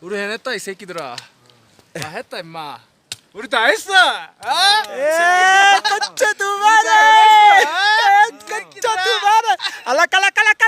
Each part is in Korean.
우리 해냈다 이 새끼들아. 다 했다 임마. 우리 다 했어. 아? 예, concha tu madre! Concha tu madre! Alaca, alaca, alaca, alaca, alaca,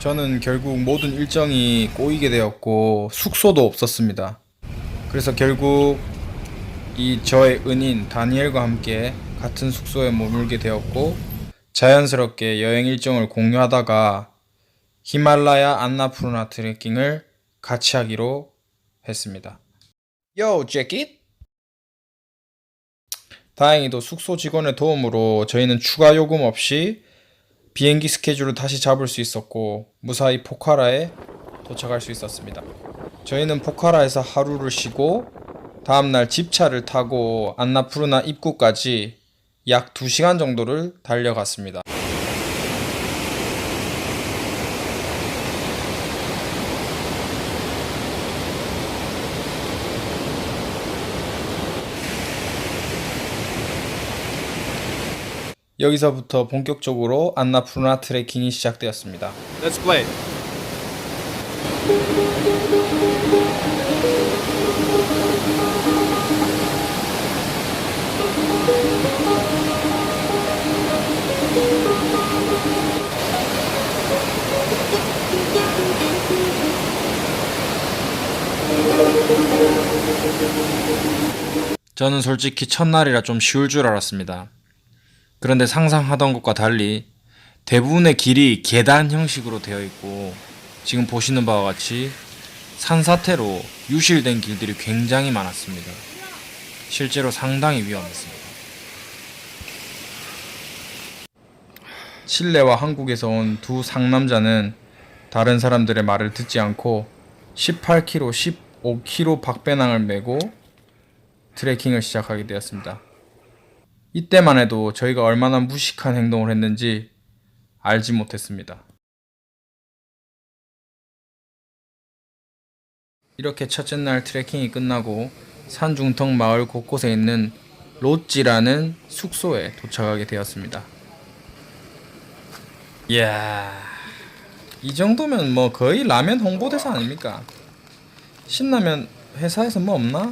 저는 결국 모든 일정이 꼬이게 되었고 숙소도 없었습니다. 그래서 결국 이 저의 은인 다니엘과 함께 같은 숙소에 머물게 되었고 자연스럽게 여행 일정을 공유하다가 히말라야 안나푸르나 트레킹을 같이 하기로 했습니다. 요, 재킷? 다행히도 숙소 직원의 도움으로 저희는 추가 요금 없이 비행기 스케줄을 다시 잡을 수 있었고 무사히 포카라에 도착할 수 있었습니다. 저희는 포카라에서 하루를 쉬고 다음날 집차를 타고 안나푸르나 입구까지 약 2시간 정도를 달려갔습니다. 여기서부터 본격적으로 안나푸르나 트레킹이 시작되었습니다. Let's play. 저는 솔직히 첫날이라 좀 쉬울 줄 알았습니다. 그런데 상상하던 것과 달리 대부분의 길이 계단 형식으로 되어 있고 지금 보시는 바와 같이 산사태로 유실된 길들이 굉장히 많았습니다. 실제로 상당히 위험했습니다. 칠레와 한국에서 온 두 상남자는 다른 사람들의 말을 듣지 않고 18km, 15km 박배낭을 메고 트레킹을 시작하게 되었습니다. 이때만 해도 저희가 얼마나 무식한 행동을 했는지 알지 못했습니다. 이렇게 첫째 날 트레킹이 끝나고 산 중턱 마을 곳곳에 있는 로찌라는 숙소에 도착하게 되었습니다. 이야, 이 정도면 뭐 거의 라면 홍보대사 아닙니까? 신라면 회사에서 뭐 없나?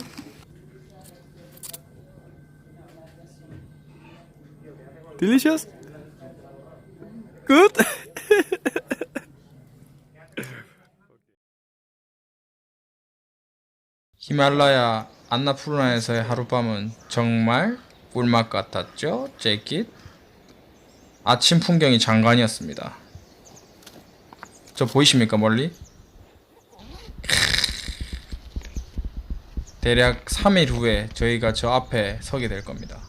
Delicious? Good? 히말라야 안나푸르나에서의 하룻밤은 정말 꿀맛 같았죠? 재킷? 아침 풍경이 장관이었습니다. 저 보이십니까 멀리? 대략 3일 후에 저희가 저 앞에 서게 될 겁니다.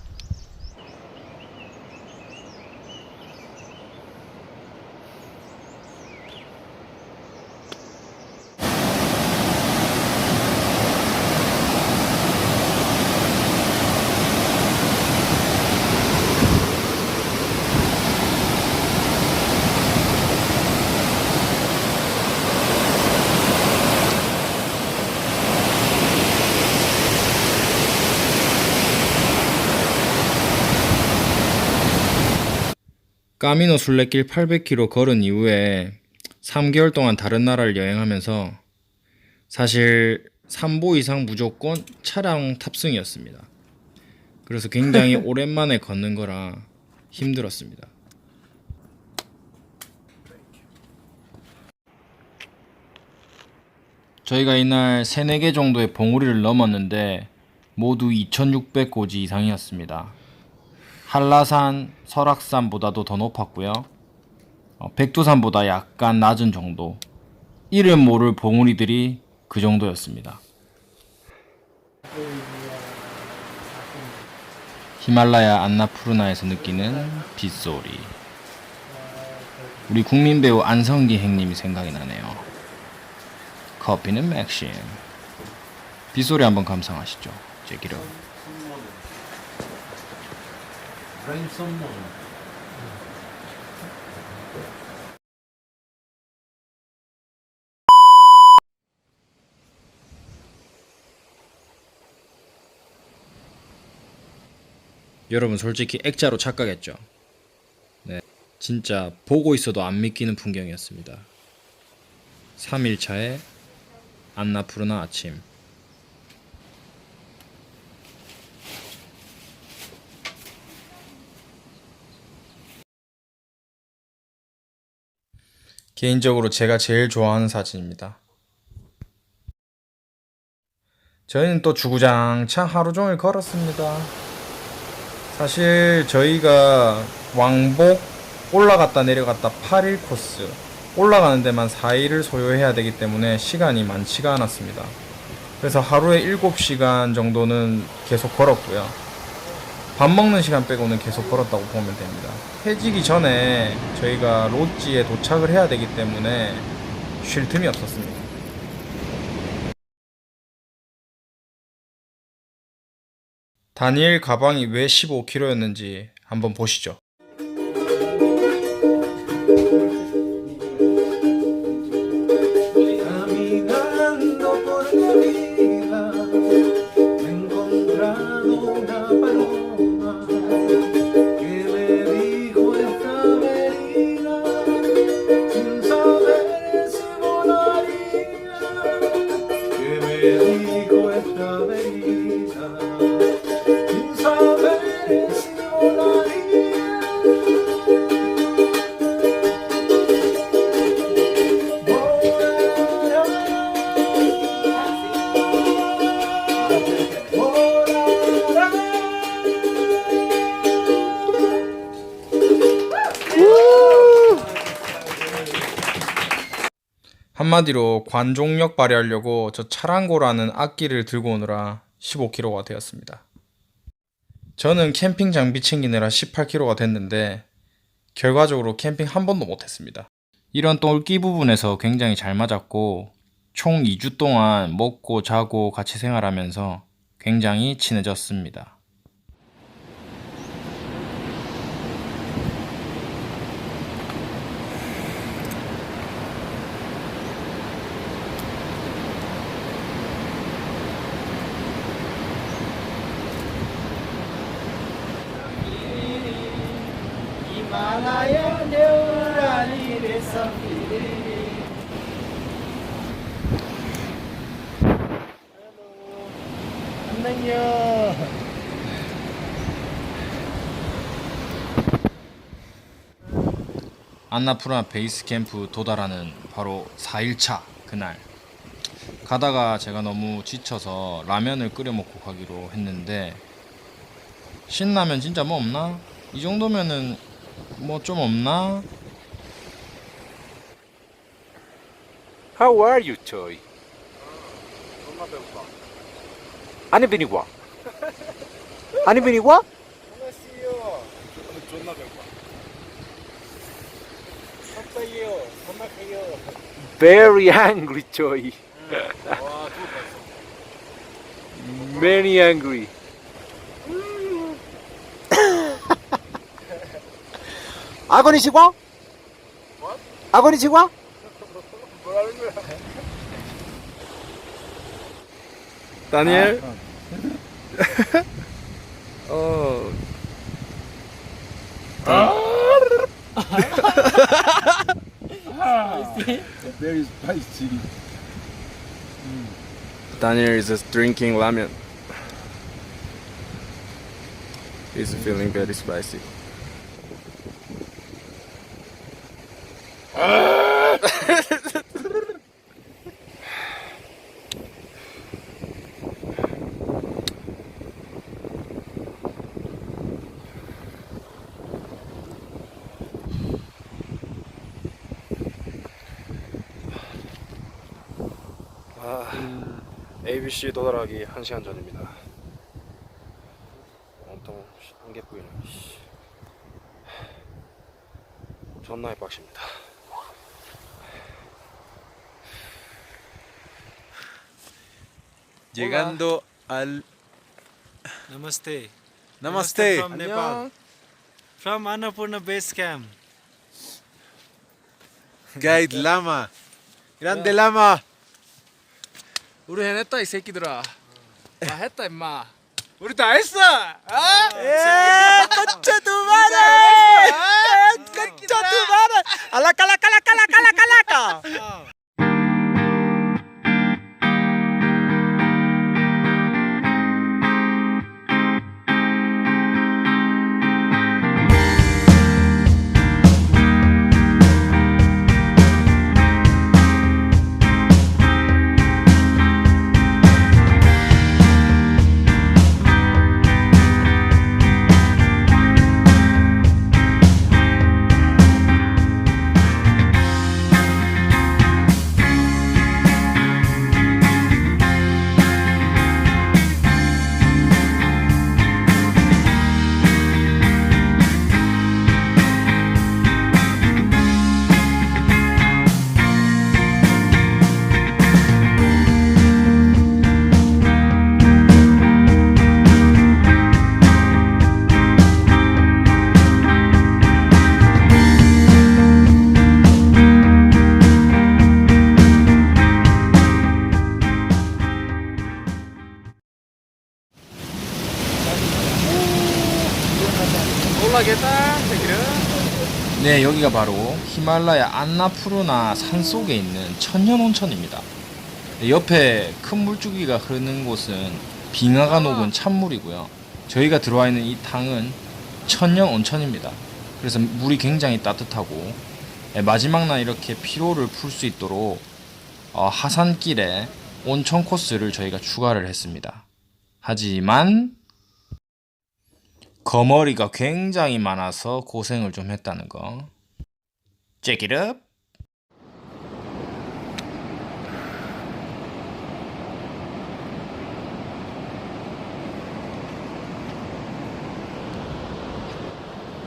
까미노 순례길 800km 걸은 이후에 3개월 동안 다른 나라를 여행하면서 사실 3보 이상 무조건 차량 탑승이었습니다. 그래서 굉장히 오랜만에 걷는 거라 힘들었습니다. 저희가 이날 3, 4개 정도의 봉우리를 넘었는데 모두 2600고지 이상이었습니다. 한라산, 설악산보다도 더 높았고요. 어, 백두산보다 약간 낮은 정도. 이름 모를 봉우리들이 그 정도였습니다. 히말라야 안나푸르나에서 느끼는 빗소리. 우리 국민 배우 안성기 행님이 생각이 나네요. 커피는 맥심. 빗소리 한번 감상하시죠. 제기 름. 여러분 솔직히 액자로 착각했죠. 네, 진짜 보고 있어도 안 믿기는 풍경이었습니다. 3일차의 안나푸르나 아침. 개인적으로 제가 제일 좋아하는 사진입니다. 저희는 또 주구장창 하루 종일 걸었습니다. 사실 저희가 왕복 올라갔다 내려갔다 8일 코스 올라가는 데만 4일을 소요해야 되기 때문에 시간이 많지가 않았습니다. 그래서 하루에 7시간 정도는 계속 걸었고요. 밥 먹는 시간 빼고는 계속 걸었다고 보면 됩니다. 해지기 전에 저희가 로지에 도착을 해야 되기 때문에 쉴 틈이 없었습니다. 다니엘 가방이 왜 15kg였는지 한번 보시죠. 한마디로 관종력 발휘하려고 저 차랑고라는 악기를 들고 오느라 15kg가 되었습니다. 저는 캠핑 장비 챙기느라 18kg가 됐는데 결과적으로 캠핑 한 번도 못했습니다. 이런 똘끼 부분에서 굉장히 잘 맞았고 총 2주 동안 먹고 자고 같이 생활하면서 굉장히 친해졌습니다. 안나푸라 베이스 캠프 도달하는 바로 4일차 그날. 가다가 제가 너무 지쳐서 라면을 끓여 먹고 가기로 했는데 신라면 진짜 뭐 없나? 이 정도면은 뭐 좀 없나? How are you, Choi? 아니 비니와. 아니 비니와? Very angry, Choi. Very angry. 아거니 치과? 아거니 치과? 다니엘 어 Very spicy. Daniel is just drinking ramen. He's feeling very spicy. ABC 도달하기 1시간 전입니다. 온통 한개 뿌이네. 존나 빡십니다. Llegando al Namaste. Namaste. From Nepal. From Annapurna Base Camp. Guide Lama. Grande Lama. 우리 해냈다 이 새끼들아. 다 했다 임마. 우리 다 했어. 아? ¡Eh! ¡Concha tu madre! ¡Eh! ¡Concha tu madre! ¡Alaca, alaca, alaca, alaca, alaca, 올라겠다. 새끼들. 네, 여기가 바로 히말라야 안나푸르나 산 속에 있는 천년 온천입니다. 네, 옆에 큰 물줄기가 흐르는 곳은 빙하가 녹은 찬물이고요. 저희가 들어와 있는 이 탕은 천년 온천입니다. 그래서 물이 굉장히 따뜻하고 네, 마지막 날 이렇게 피로를 풀 수 있도록 어, 하산길에 온천 코스를 저희가 추가를 했습니다. 하지만 거머리가 굉장히 많아서 고생을 좀 했다는 거. Check it up.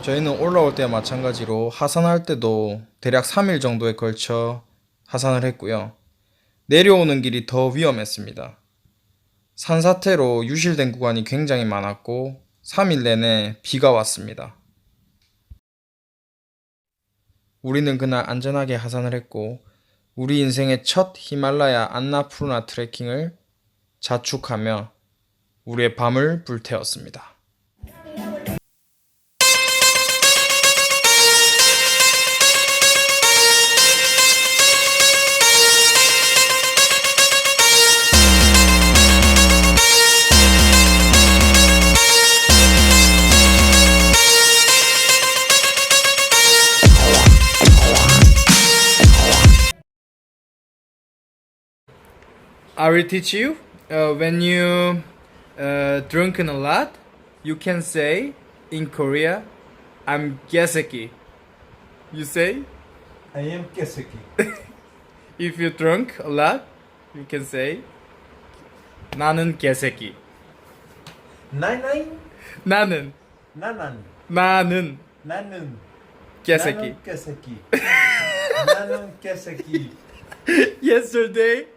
저희는 올라올 때와 마찬가지로 하산할 때도 대략 3일 정도에 걸쳐 하산을 했고요. 내려오는 길이 더 위험했습니다. 산사태로 유실된 구간이 굉장히 많았고 3일 내내 비가 왔습니다. 우리는 그날 안전하게 하산을 했고 우리 인생의 첫 히말라야 안나푸르나 트레킹을 자축하며 우리의 밤을 불태웠습니다. I will teach you. Uh, when you uh, drunken a lot, you can say in Korea, "I'm geseki." You say I am Keseki. if you drunk a lot, you can say 나는 개새끼. Nine nine. 나는 Nanan. 나는 Nanan. 개새끼. Nanan Keseki. Nanan Keseki. Yesterday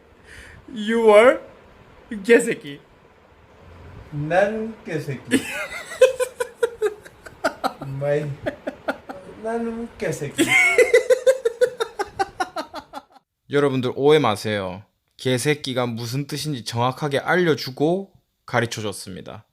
You were 개새끼. Nan Keseki. My. Nanan Keseki. 여러분들 오해 마세요. 개새끼가 무슨 뜻인지 정확하게 알려주고 가르쳐 줬습니다.